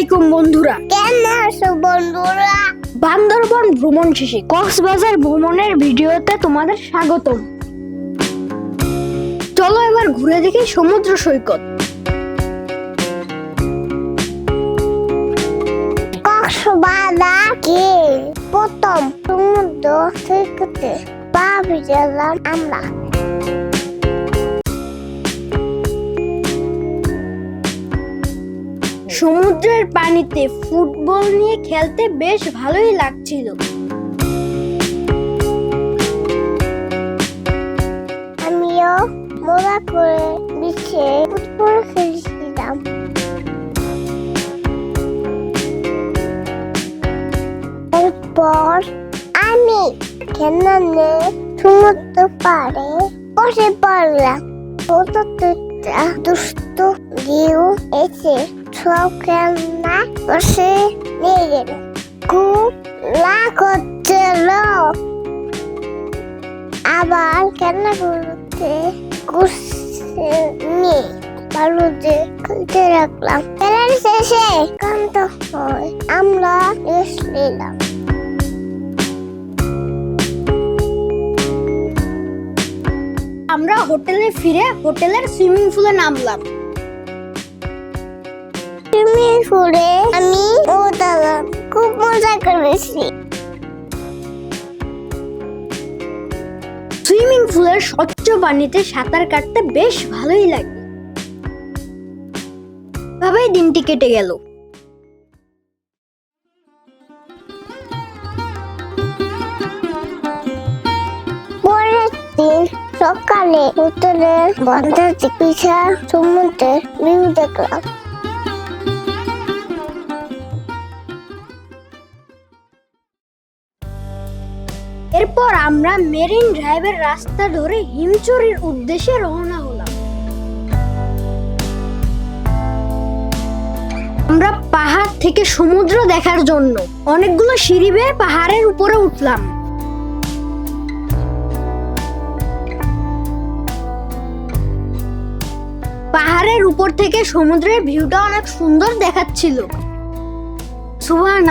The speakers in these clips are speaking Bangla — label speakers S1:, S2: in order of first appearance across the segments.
S1: আলাইকুম বন্ধুরা।
S2: কেন আছো বন্ধুরা?
S1: বান্দরবন ভ্রমণ শেষে কক্সবাজার ভ্রমণের ভিডিওতে তোমাদের স্বাগতম। চলো এবার ঘুরে দেখি সমুদ্র সৈকত।
S2: কক্সবাজার কে? প্রথম সমুদ্র সৈকতে পা ভিজালাম আমরা।
S1: সমুদ্রের পানিতে ফুটবল নিয়ে খেলতে বেশ ভালোই লাগছিল।
S2: আমিও মজা করে বিছে ফুটবল খেলছিলাম। এরপর আমি খেলনানে সমুদ্র পাড়ে বসে পড়লাম। দুষ্ট ঢেউ এসে খুব লাগ হচ্ছিল আবার খেলনা করতে গুছিয়ে নিয়ে বালুতে খুলতে রাখলাম হয় আমরা রেস্ট নিলাম
S1: আমরা হোটেলে ফিরে হোটেলের সুইমিং পুলে নামলাম
S2: মজা করেছি।
S1: সুইমিং পুলের স্বচ্ছ পানিতে সাঁতার কাটতে বেশ ভালোই লাগে। ভাবেই দিনটি কেটে গেল।
S2: পরের দিন সকালে হোটেলের বন্ধের চিকিৎসা সমুদ্রের ভিউ দেখলাম।
S1: এরপর আমরা মেরিন ড্রাইভের রাস্তা ধরে হিমচুরির উদ্দেশ্যে রওনা হলাম। আমরা পাহাড় থেকে সমুদ্র দেখার জন্য অনেকগুলো সিঁড়ি বেয়ে পাহাড়ের উপরে উঠলাম। পাহাড়ের উপর থেকে সমুদ্রের ভিউটা অনেক সুন্দর দেখাচ্ছিল। সুবহান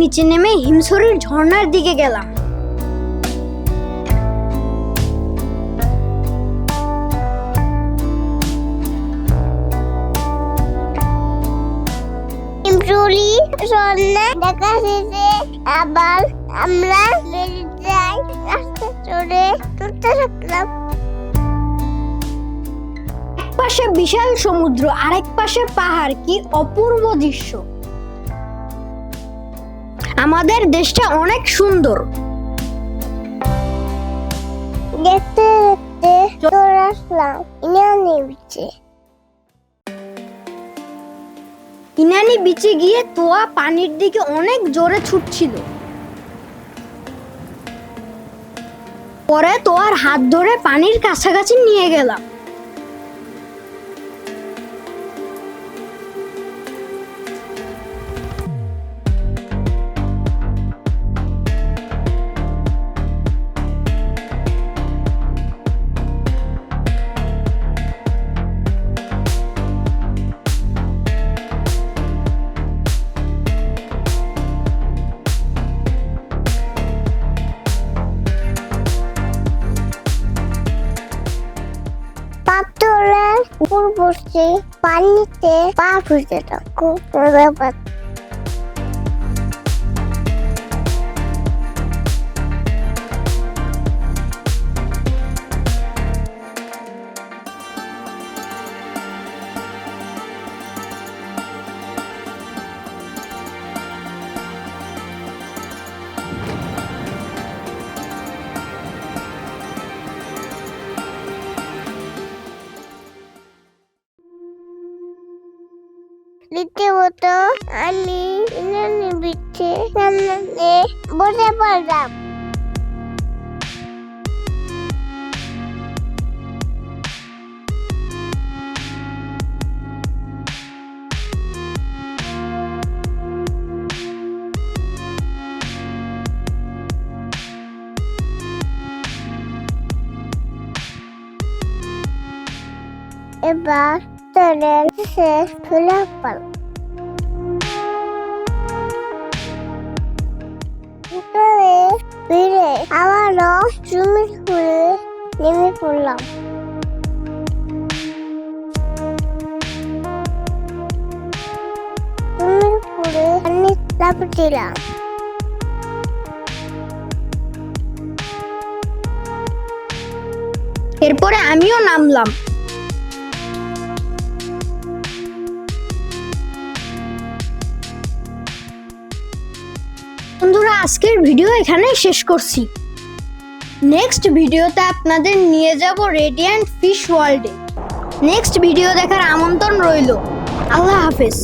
S1: নিচে নেমে হিমছড়ির ঝর্ণার দিকে গেলাম।
S2: ইমপ্রুলি সন্ধ্যা দেখা শেষে আবার আমরা যাই রাস্তা চড়ে চড়তে থাকলাম।
S1: এক পাশে বিশাল সমুদ্র আরেক পাশে পাহাড় কি অপূর্ব দৃশ্য। আমাদের দেশটা অনেক সুন্দর।
S2: দেখতে দেখতে চলে আসলাম ইনানি বিচে
S1: ইনানি বিচে গিয়ে তোয়া পানির দিকে অনেক জোরে ছুটছিল। পরে তোয়ার হাত ধরে পানির কাছাকাছি নিয়ে গেলাম।
S2: বসে পানিতে পা ভিজেলাম খুব দিতে হতো আমি ইনানি বিচ্ছে সামনে বসে পড়লাম। এবার ফিরে আবারও সুইমিং পুলে নেমে পড়লাম। সুইমিং পুলে পানি লাফ
S1: এরপরে আমিও নামলাম। আজকের ভিডিও এখানে শেষ করছি। নেক্সট ভিডিওতে আপনাদের নিয়ে যাব রেডিয়ান্ট ফিশ ওয়ার্ল্ডে নেক্সট ভিডিও দেখার আমন্ত্রণ রইল। আল্লাহ হাফেজ।